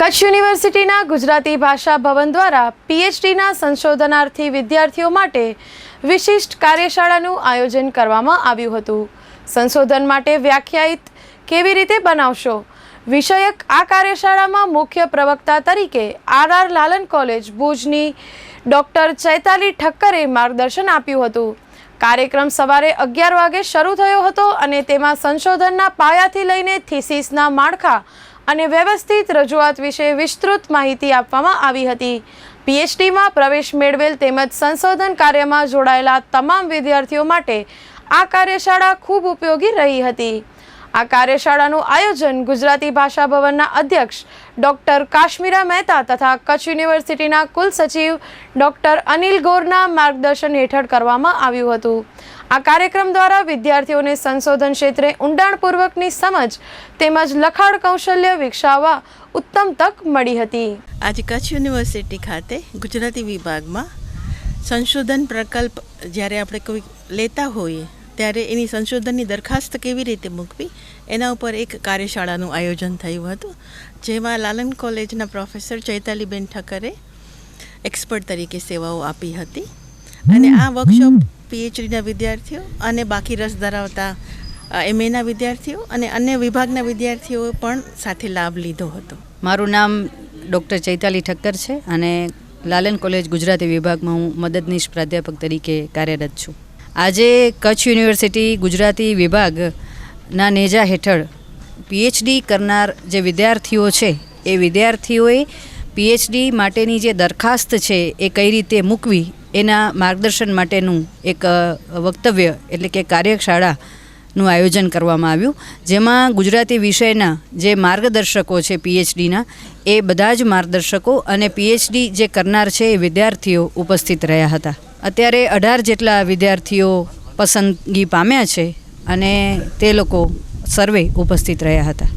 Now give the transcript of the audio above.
કચ્છ યુનિવર્સિટીના ગુજરાતી ભાષા ભવન દ્વારા પીએચડીના સંશોધનાર્થી વિદ્યાર્થીઓ માટે વિશિષ્ટ કાર્યશાળાનું આયોજન કરવામાં આવ્યું હતું. સંશોધન માટે વ્યાખ્યાયિત કેવી રીતે બનાવશો? વિષયક આ કાર્યશાળામાં મુખ્ય પ્રવક્તા તરીકે આર આર લાલન કોલેજ ભુજની ડૉક્ટર ચૈતાલી ઠક્કરે માર્ગદર્શન આપ્યું હતું. કાર્યક્રમ સવારે અગિયાર વાગે શરૂ થયો હતો અને તેમાં સંશોધનના પાયાથી લઈને થીસીસના માળખા અને વ્યવસ્થિત રજૂઆત વિશે વિસ્તૃત માહિતી આપવામાં આવી હતી. પીએચડીમાં પ્રવેશ મેળવેલ તેમજ સંશોધન કાર્યમાં જોડાયેલા તમામ વિદ્યાર્થીઓ માટે આ કાર્યશાળા ખૂબ ઉપયોગી રહી હતી. આ કાર્યશાળાનું આયોજન ગુજરાતી ભાષા ભવનના અધ્યક્ષ ડૉક્ટર કાશ્મીરા મહેતા તથા કચ્છ યુનિવર્સિટીના કુલસચિવ ડૉક્ટર અનિલ ગોરના માર્ગદર્શન હેઠળ કરવામાં આવ્યું હતું. આ કાર્યક્રમ દ્વારા વિદ્યાર્થીઓને સંશોધન ક્ષેત્રે ઊંડાણપૂર્વકની સમજ તેમજ લખાણ કૌશલ્ય વિકસાવવા ઉત્તમ તક મળી હતી. આજે કચ્છ યુનિવર્સિટી ખાતે ગુજરાતી વિભાગમાં સંશોધન પ્રકલ્પ જ્યારે આપણે કોઈ લેતા હોઈએ ત્યારે એની સંશોધનની દરખાસ્ત કેવી રીતે મૂકવી એના ઉપર એક કાર્યશાળાનું આયોજન થયું હતું જેમાં લાલન કોલેજના પ્રોફેસર ચૈતાલીબેન ઠક્કરે એક્સપર્ટ તરીકે સેવાઓ આપી હતી. અને આ વર્કશોપ પીએચડીના વિદ્યાર્થીઓ અને બાકી રસ ધરાવતા એમએના વિદ્યાર્થીઓ અને અન્ય વિભાગના વિદ્યાર્થીઓએ પણ સાથે લાભ લીધો હતો. મારું નામ ડૉક્ટર ચૈતાલી ઠક્કર છે અને લાલન કોલેજ ગુજરાતી વિભાગમાં હું મદદનીશ પ્રાધ્યાપક તરીકે કાર્યરત છું. આજે કચ્છ યુનિવર્સિટી ગુજરાતી વિભાગના નેજા હેઠળ પીએચડી કરનાર જે વિદ્યાર્થીઓ છે, એ વિદ્યાર્થીઓએ પીએચડી માટેની જે દરખાસ્ત છે, એ કઈ રીતે મૂકવી, એના માર્ગદર્શન માટેનું એક વક્તવ્ય એટલે કે કાર્યશાળા નું આયોજન કરવામાં આવ્યું. જેમાં ગુજરાતી વિષયના જે માર્ગદર્શકો છે પીએચડીના એ બધા જ માર્ગદર્શકો અને પીએચડી જે કરનાર છે, એ વિદ્યાર્થીઓ ઉપસ્થિત રહ્યા હતા. અત્યારે અઢાર જેટલા વિદ્યાર્થીઓ પસંદગી પામ્યા છે અને તે લોકો સર્વે ઉપસ્થિત રહ્યા હતા.